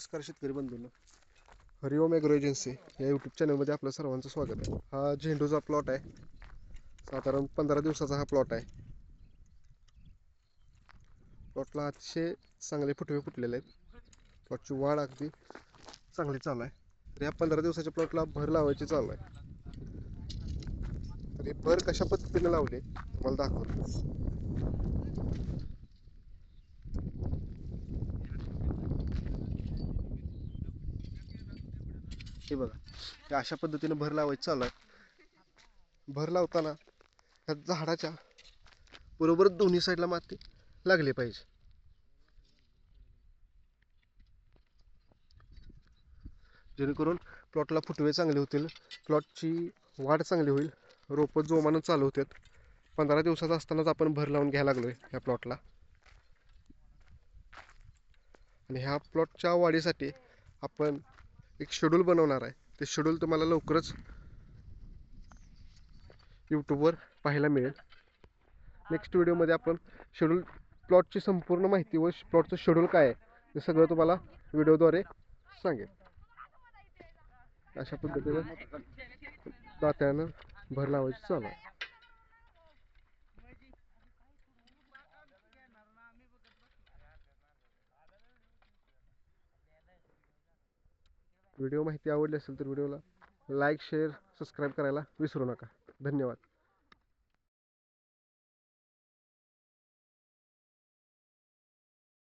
नमस्कार शेतकरी बंधूंनो. हरिओम ॲग्रो एजन्सी या यूट्यूब चॅनलमध्ये आपलं सर्वांचं स्वागत आहे. हा झेंडूचा प्लॉट आहे. साधारण पंधरा दिवसाचा हा प्लॉट आहे. प्लॉटला अतिशय चांगले फुटवे फुटलेले आहेत. प्लॉटची वाढ अगदी चांगली चालू आहे. तर या पंधरा दिवसाच्या प्लॉटला भर लावायची चालू आहे. तर हे भर कशा पद्धतीने लावली तुम्हाला दाखवतो. हे बघा अशा पद्धतीने भर लावायचं चालू आहे. भर लावताना ह्या झाडाच्या बरोबर दोन्ही साईडला माती लागली पाहिजे. जेणेकरून प्लॉटला फुटवे चांगले होतील प्लॉटची वाढ चांगली होईल रोपं जोमानं चालू होतात. पंधरा दिवसाचा असतानाच आपण भर लावून घ्यायला लागलोय ह्या प्लॉटला आणि ह्या प्लॉटच्या वाढीसाठी आपण एक शेड्यूल बनवणार आहे. ते शेड्यूल तुम्हाला लवकरच यूट्यूबवर पाहायला मिळेल. नेक्स्ट व्हिडिओमध्ये आपण शेड्यूल प्लॉटची संपूर्ण माहिती व प्लॉटचं शेड्यूल काय आहे ते सगळं तुम्हाला व्हिडिओद्वारे सांगेल. अशा पद्धतीनं दात्यानं भर लावायची चालू आहे. व्हिडिओ माहिती आवडली असेल तर व्हिडिओला लाईक शेअर सबस्क्राईब करायला विसरू नका. धन्यवाद.